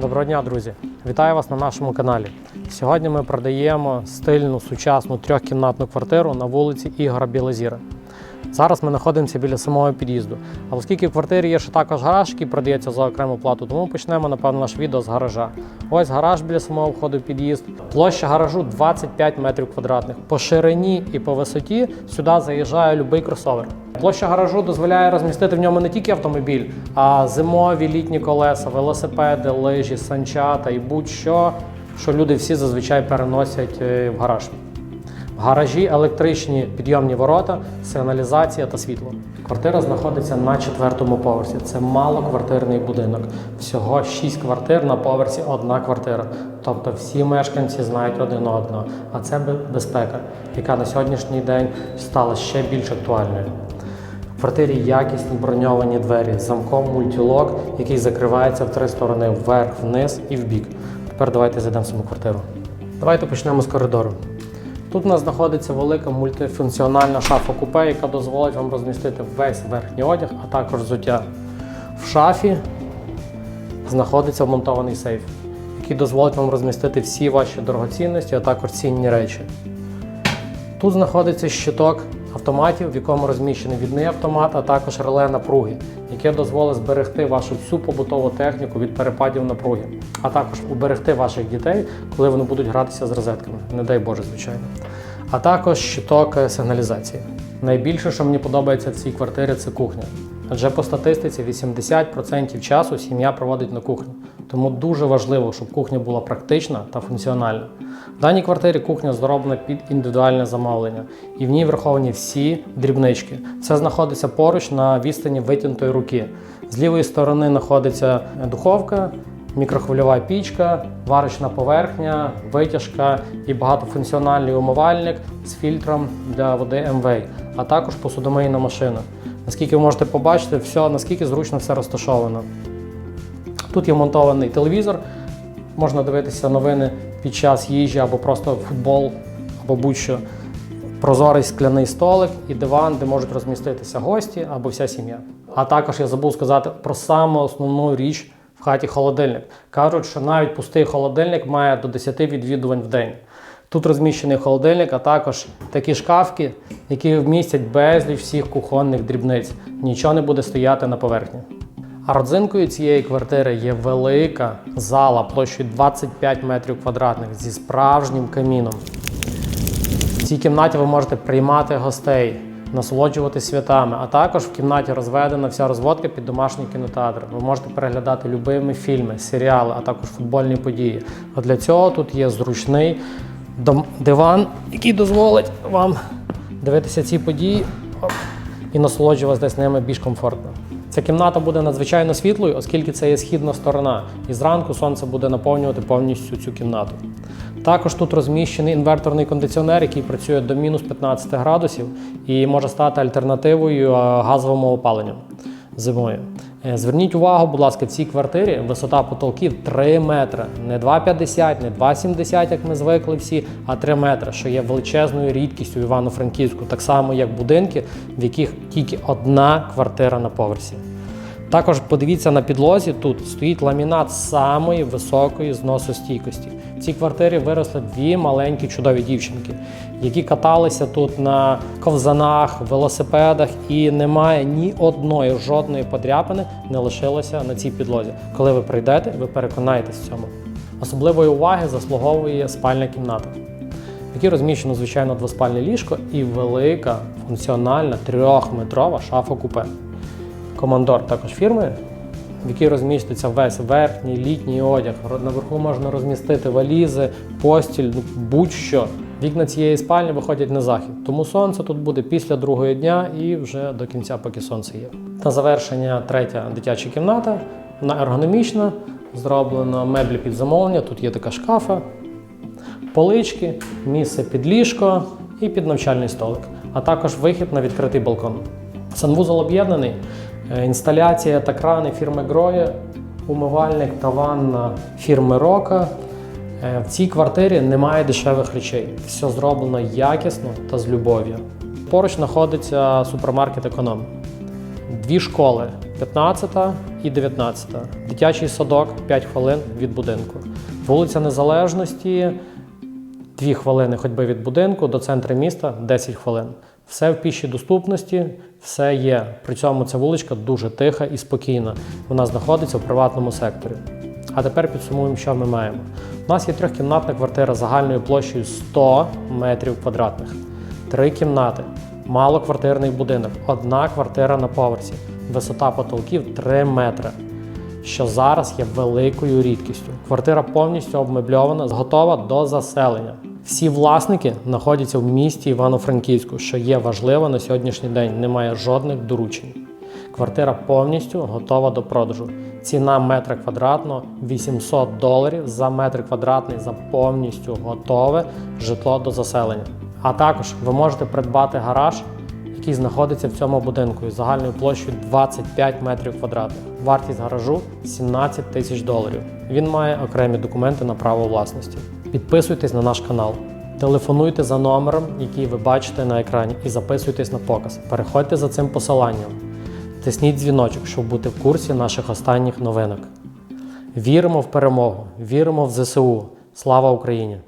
Доброго дня, друзі! Вітаю вас на нашому каналі. Сьогодні ми продаємо стильну сучасну трьохкімнатну квартиру на вулиці Ігора Білозіра. Зараз ми знаходимося біля самого під'їзду. А оскільки в квартирі є ще також гараж, який продається за окрему плату, тому почнемо напевно наше відео з гаража. Ось гараж біля самого входу в під'їзд. Площа гаражу 25 метрів квадратних. По ширині і по висоті сюди заїжджає будь-який кросовер. Площа гаражу дозволяє розмістити в ньому не тільки автомобіль, а зимові літні колеса, велосипеди, лижі, санчата і будь-що, що люди всі зазвичай переносять е, в гараж. Гаражі електричні підйомні ворота, сигналізація та світло. Квартира знаходиться на четвертому поверсі. Це малоквартирний будинок. Всього шість квартир на поверсі одна квартира. Тобто всі мешканці знають один одного. А це безпека, яка на сьогоднішній день стала ще більш актуальною. В квартирі якісні броньовані двері з замком мультілок, який закривається в три сторони: вверх, вниз і вбік. Тепер давайте зайдемо в саму квартиру. Давайте почнемо з коридору. Тут у нас знаходиться велика мультифункціональна шафа купе, яка дозволить вам розмістити весь верхній одяг, а також взуття. В шафі знаходиться вмонтований сейф, який дозволить вам розмістити всі ваші дорогоцінності, а також цінні речі. Тут знаходиться щиток автоматів, в якому розміщений відний автомат, а також реле напруги, яке дозволить зберегти вашу всю побутову техніку від перепадів напруги, а також уберегти ваших дітей, коли вони будуть гратися з розетками. Не дай Боже, звичайно. А також щиток е, сигналізації. Найбільше, що мені подобається в цій квартирі, це кухня. Адже по статистиці 80% часу сім'я проводить на кухні. Тому дуже важливо, щоб кухня була практична та функціональна. В даній квартирі кухня зроблена під індивідуальне замовлення, і в ній враховані всі дрібнички. Це знаходиться поруч на відстані витягнутої руки. З лівої сторони знаходиться духовка, мікрохвильова пічка, варочна поверхня, витяжка і багатофункціональний умивальник з фільтром для води МВ, а також посудомийна машина. Наскільки ви можете побачити, все, наскільки зручно все розташовано. Тут є монтований телевізор, можна дивитися новини під час їжі або просто футбол, або будь-що. Прозорий скляний столик і диван, де можуть розміститися гості або вся сім'я. А також я забув сказати про саму основну річ в хаті холодильник. Кажуть, що навіть пустий холодильник має до 10 відвідувань в день. Тут розміщений холодильник, а також такі шкафки, які вмістять безліч всіх кухонних дрібниць. Нічого не буде стояти на поверхні. А родзинкою цієї квартири є велика зала площею 25 метрів квадратних зі справжнім каміном. В цій кімнаті ви можете приймати гостей, насолоджувати святами, а також в кімнаті розведена вся розводка під домашній кінотеатр. Ви можете переглядати любими фільми, серіали, а також футбольні події. А для цього тут є зручний диван, який дозволить вам дивитися ці події і насолоджуватися ними більш комфортно. Ця кімната буде надзвичайно світлою, оскільки це є східна сторона, і зранку сонце буде наповнювати повністю цю кімнату. Також тут розміщений інверторний кондиціонер, який працює до мінус 15 градусів і може стати альтернативою газовому опаленню зимою. Е, Зверніть увагу, будь ласка, в цій квартирі висота потолків 3 метри. Не 2,50, не 2,70, як ми звикли всі, а 3 метри, що є величезною рідкістю в Івано-Франківську, так само як будинки, в яких тільки одна квартира на поверсі. Також подивіться на підлозі, тут стоїть ламінат самої високої зносостійкості. В цій квартирі виросли дві маленькі чудові дівчинки, які каталися тут на ковзанах, велосипедах, і немає ні одної жодної подряпини не лишилося на цій підлозі. Коли ви прийдете, ви переконаєтесь в цьому. Особливої уваги заслуговує спальня кімната, в якій розміщено звичайно двоспальне ліжко і велика функціональна трьохметрова шафа купе. Командор також фірми, в якій розміститься весь верхній літній одяг. Наверху можна розмістити валізи, постіль, ну, будь-що. Вікна цієї спальні виходять на захід, тому сонце тут буде після другого дня і вже до кінця, поки сонце є. На завершення третя дитяча кімната. Вона ергономічна, зроблено меблі під замовлення. Тут є така шкафа, полички, місце під ліжко і під навчальний столик, а також вихід на відкритий балкон. Санвузол об'єднаний, інсталяція та крани фірми Гроє, умивальник та ванна фірми Рока. Е, В цій квартирі немає дешевих речей. Все зроблено якісно та з любов'ю. Поруч знаходиться супермаркет Економ. Дві школи 15 і 19. Дитячий садок 5 хвилин від будинку. Вулиця Незалежності 2 хвилини ходьби від будинку до центру міста 10 хвилин. Все в пішій доступності, все є. При цьому ця вуличка дуже тиха і спокійна. Вона знаходиться в приватному секторі. А тепер підсумуємо, що ми маємо. У нас є трьохкімнатна квартира загальною площею 100 метрів квадратних, три кімнати, малоквартирний будинок, одна квартира на поверсі, висота потолків 3 метри що зараз є великою рідкістю. Квартира повністю обмебльована, готова до заселення. Всі власники знаходяться в місті Івано-Франківську, що є важливо на сьогоднішній день. Немає жодних доручень. Квартира повністю готова до продажу. Ціна метра квадратного 800 доларів за метр квадратний за повністю готове житло до заселення. А також ви можете придбати гараж який знаходиться в цьому будинку із загальною площею 25 метрів квадратних. Вартість гаражу 17 тисяч доларів. Він має окремі документи на право власності. Підписуйтесь на наш канал. Телефонуйте за номером, який ви бачите на екрані, і записуйтесь на показ. Переходьте за цим посиланням. Тисніть дзвіночок, щоб бути в курсі наших останніх новинок. Віримо в перемогу, віримо в ЗСУ. Слава Україні!